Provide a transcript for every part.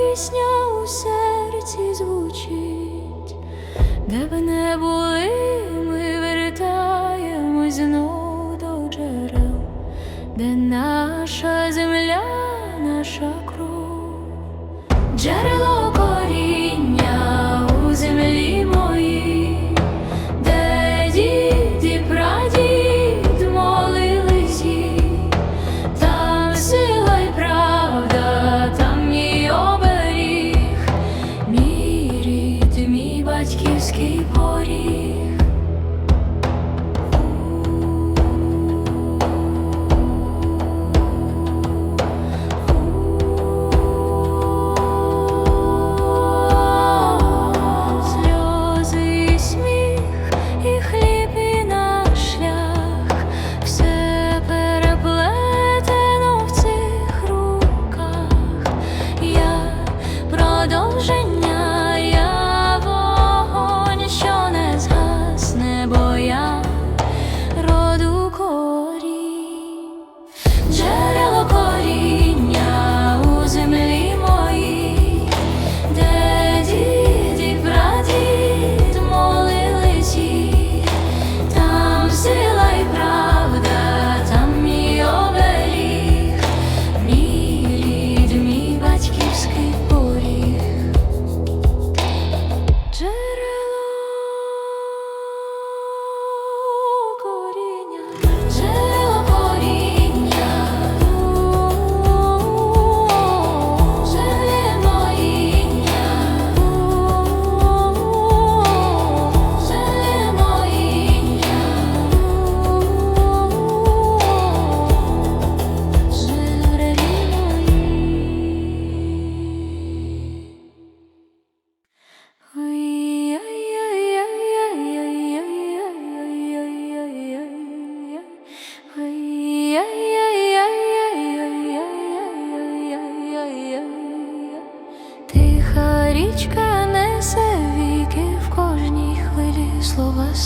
пісня у серці звучить, де б не були, ми вертаємось знов до джерел, де наша земля, наша кров, джерело. батьківський поріг.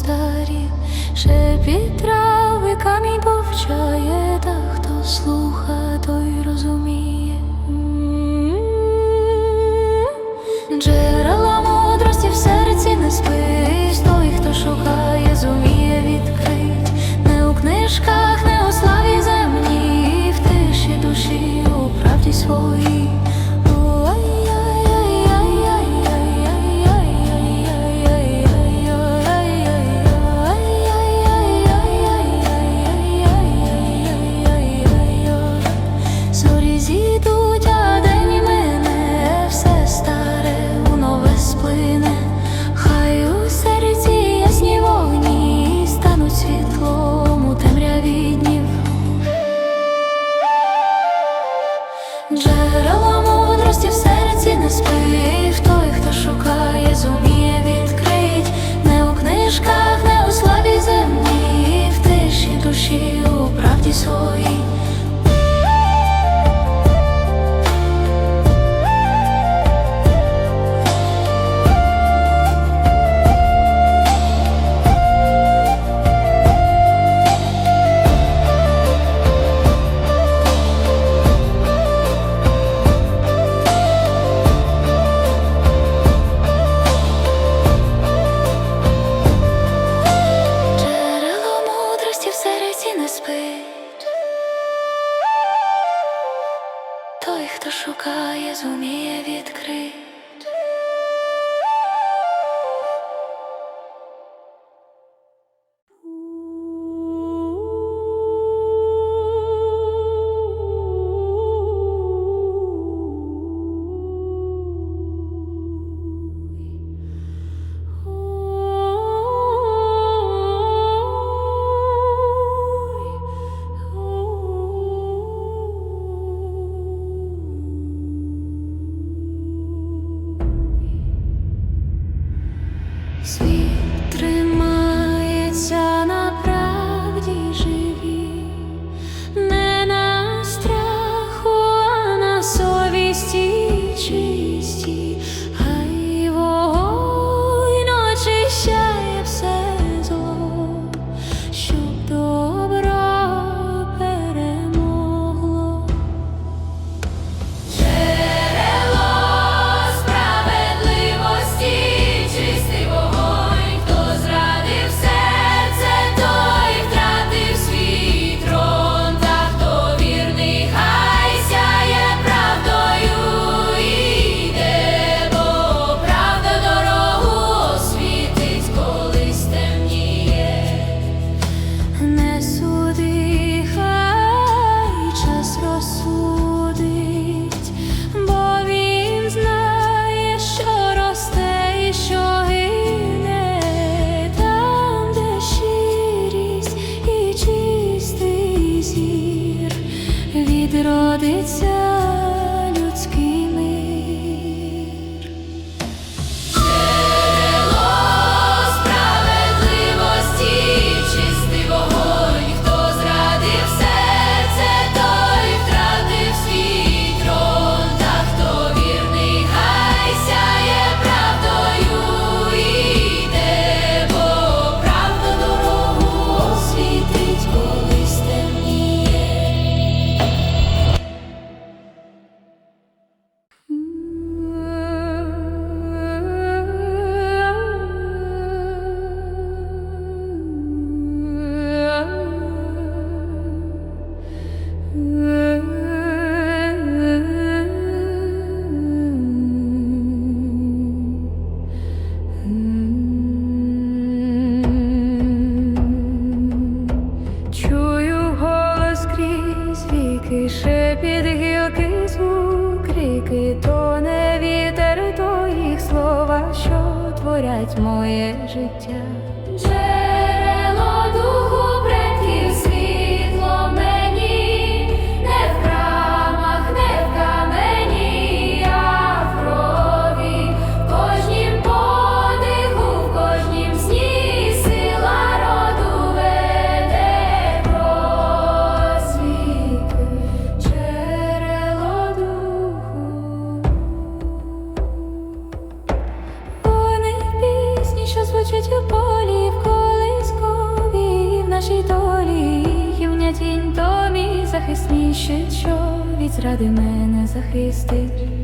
старі, шепіт трави камінь повчає, та хто слуха, той розуміє. Джерела мудрості в серці не спить, той, хто шукає, зуміє відкрить, не у книжках, не у славі земні, в тиші душі, у правді своїй. życia. Від зради мене захистить.